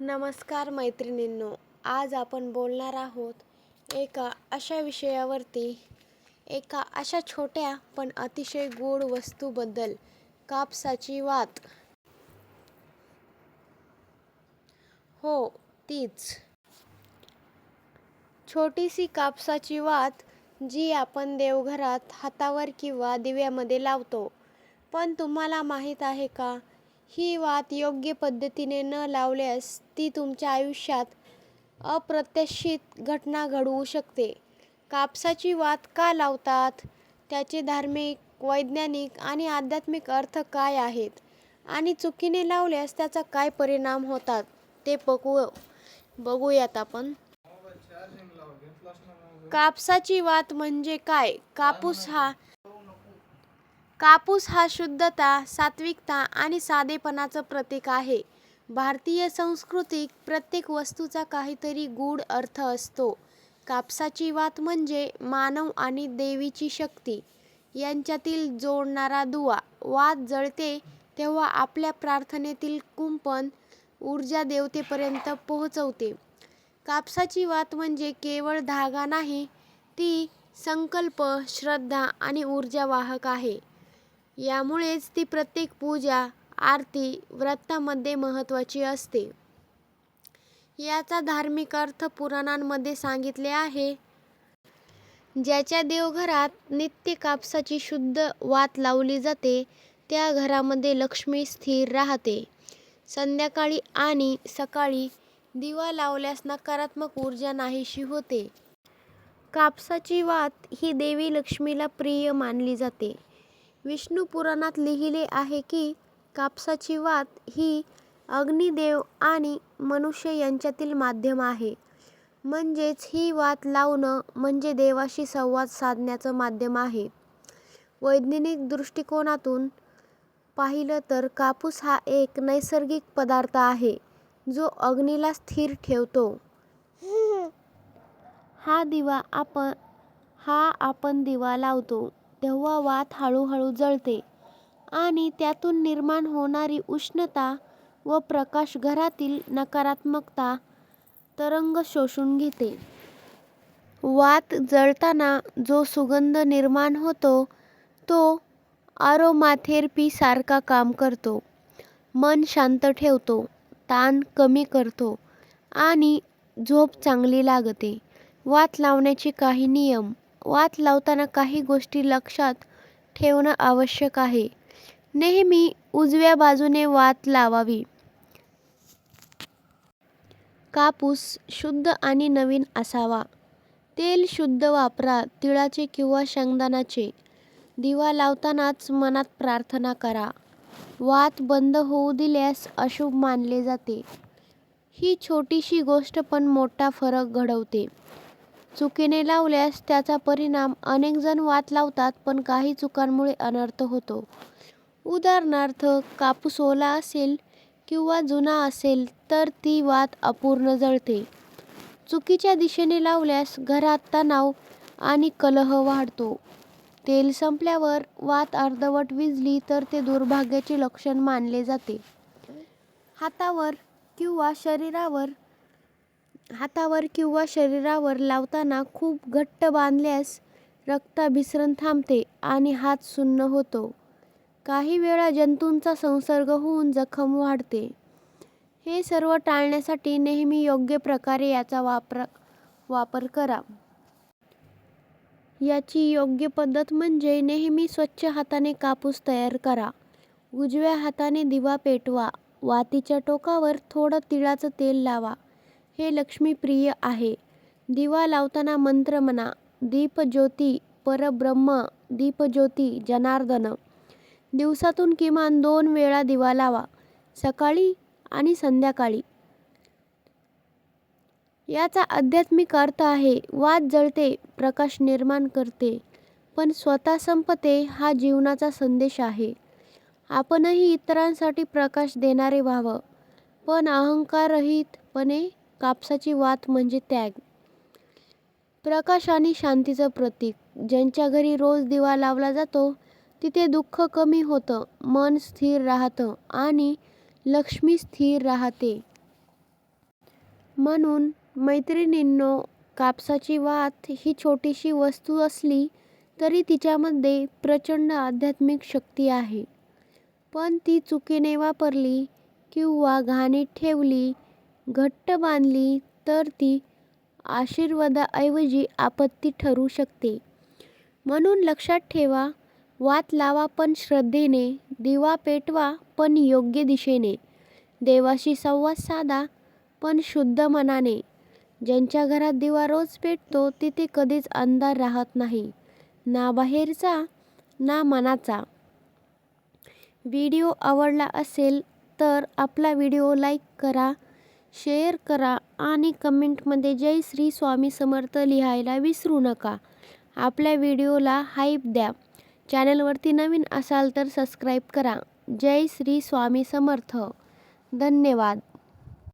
नमस्कार मैत्रिणींनो आज आपण बोलणार आहोत एका अशा विषयावरती एका अशा छोट्या पण अतिशय गोड वस्तूबद्दल कापसाची वात. हो तीच. छोटीशी कापसाची वात जी आपण देवघरात हातावर किंवा दिव्यामध्ये लावतो. पण तुम्हाला माहीत आहे का ही वात योग्य पद्धतीने न लावल्यास ती तुमच्या आयुष्यात अप्रत्याशित घटना घडवू शकते. कापसाची वात का लावतात? त्याचे धार्मिक वैज्ञानिक आणि आध्यात्मिक अर्थ काय आहेत? आणि चुकीने लावल्यास त्याचा काय परिणाम होतात? ते बघू बघूयात आपण. कापसाची वात म्हणजे काय? कापूस हा कापूस हा शुद्धता सात्विकता आणि साधेपणाचं प्रतीक आहे. भारतीय संस्कृतीत प्रत्येक वस्तूचा काहीतरी गूढ अर्थ असतो. कापसाची वात म्हणजे मानव आणि देवीची शक्ती. यांच्यातील जोडणारा दुवा वात जळते तेव्हा आपल्या प्रार्थनेतील कुंपण ऊर्जा देवतेपर्यंत पोहोचवते. कापसाची वात म्हणजे केवळ धागा नाही ती संकल्प श्रद्धा आणि ऊर्जा वाहक आहे. यामुळेच ती प्रत्येक पूजा आरती व्रतामध्ये महत्त्वाची असते. याचा धार्मिक अर्थ पुराणांमध्ये सांगितले आहे. ज्याच्या देवघरात नित्य कापसाची शुद्ध वात लावली जाते त्या घरामध्ये लक्ष्मी स्थिर राहते. संध्याकाळी आणि सकाळी दिवा लावल्यास नकारात्मक ऊर्जा नाहीशी होते. कापसाची वात ही देवी लक्ष्मीला प्रिय मानली जाते. विष्णू पुराणात लिहिले आहे की कापसाची वात ही अग्निदेव आणि मनुष्य यांच्यातील माध्यम आहे. म्हणजेच ही वात लावणं म्हणजे देवाशी संवाद साधण्याचं माध्यम आहे. वैज्ञानिक दृष्टिकोनातून पाहिलं तर कापूस हा एक नैसर्गिक पदार्थ आहे जो अग्नीला स्थिर ठेवतो. हा दिवा आपण हा आपण दिवा लावतो. तेव्हा वात हळूहळू जळते आणि त्यातून निर्माण होणारी उष्णता व प्रकाश घरातील नकारात्मकता तरंग शोषून घेते. वात जळताना जो सुगंध निर्माण होतो तो अरोमाथेरपीसारखा काम करतो. मन शांत ठेवतो ताण कमी करतो आणि झोप चांगली लागते. वात लावण्याचे काही नियम वात लावताना काही गोष्टी लक्षात ठेवणं आवश्यक आहे. नेहमी उजव्या बाजूने वात लावावी. कापूस शुद्ध आणि नवीन असावा. तेल शुद्ध वापरा तिळाचे किंवा शेंगदाणाचे दिवा लावतानाच मनात प्रार्थना करा. वात बंद होऊ दिल्यास अशुभ मानले जाते. ही छोटीशी गोष्ट पण मोठा फरक घडवते. चुकीने लावल्यास त्याचा परिणाम अनेकजण वात लावतात पण काही चुकांमुळे अनर्थ होतो. उदाहरणार्थ कापूस ओला असेल किंवा जुना असेल तर ती वात अपूर्ण जळते. चुकीच्या दिशेने लावल्यास घरात तणाव आणि कलह वाढतो. तेल संपल्यावर वात अर्धवट विजली तर ते दुर्भाग्याचे लक्षण मानले जाते. हातावर किंवा शरीरावर हातावर किंवा शरीरावर लावताना खूप घट्ट बांधल्यास रक्ताभिसरण थांबते आणि हात सुन्न होतो. काही वेळा जंतूंचा संसर्ग होऊन जखम वाढते. हे सर्व टाळण्यासाठी नेहमी योग्य प्रकारे याचा वापर वापर करा. याची योग्य पद्धत म्हणजे नेहमी स्वच्छ हाताने कापूस तयार करा. उजव्या हाताने दिवा पेटवा. वातीच्या टोकावर थोडं तिळाचं तेल लावा. हे लक्ष्मीप्रिय आहे. दिवा लावताना मंत्र म्हणा दीपज्योती परब्रह्म दीपज्योती जनार्दन. दिवसातून किमान दोन वेळा दिवा लावा सकाळी आणि संध्याकाळी. याचा आध्यात्मिक अर्थ आहे वाद जळते प्रकाश निर्माण करते पण स्वतः संपते हा जीवनाचा संदेश आहे. आपणही इतरांसाठी प्रकाश देणारे व्हावं पण अहंकाररहितपणे कापसाची वात म्हणजे त्याग. प्रकाश आणि शांतीचं प्रतीक. ज्यांच्या घरी रोज दिवा लावला जातो तिथे दुःख कमी होतं मन स्थिर राहतं आणि लक्ष्मी स्थिर राहते. म्हणून मैत्रिणींनो कापसाची वात ही छोटीशी वस्तू असली तरी तिच्यामध्ये प्रचंड आध्यात्मिक शक्ती आहे. पण ती चुकीने वापरली किंवा घाणीत ठेवली घट्ट बांधली तर ती आशीर्वादाऐवजी आपत्ती ठरू शकते. म्हणून लक्षात ठेवा वात लावा पण श्रद्धेने दिवा पेटवा पण योग्य दिशेने. देवाशी संवाद साधा पण शुद्ध मनाने. ज्यांच्या घरात दिवा रोज पेटतो तिथे कधीच अंधार राहत नाही. ना बाहेरचा ना मनाचा. व्हिडिओ आवडला असेल तर आपला व्हिडिओ लाईक करा शेअर करा आणि कमेंटमध्ये जय श्री स्वामी समर्थ लिहायला विसरू नका. आपल्या व्हिडिओला हाईप द्या. चॅनलवरती नवीन असाल तर सबस्क्राईब करा. जय श्री स्वामी समर्थ. धन्यवाद.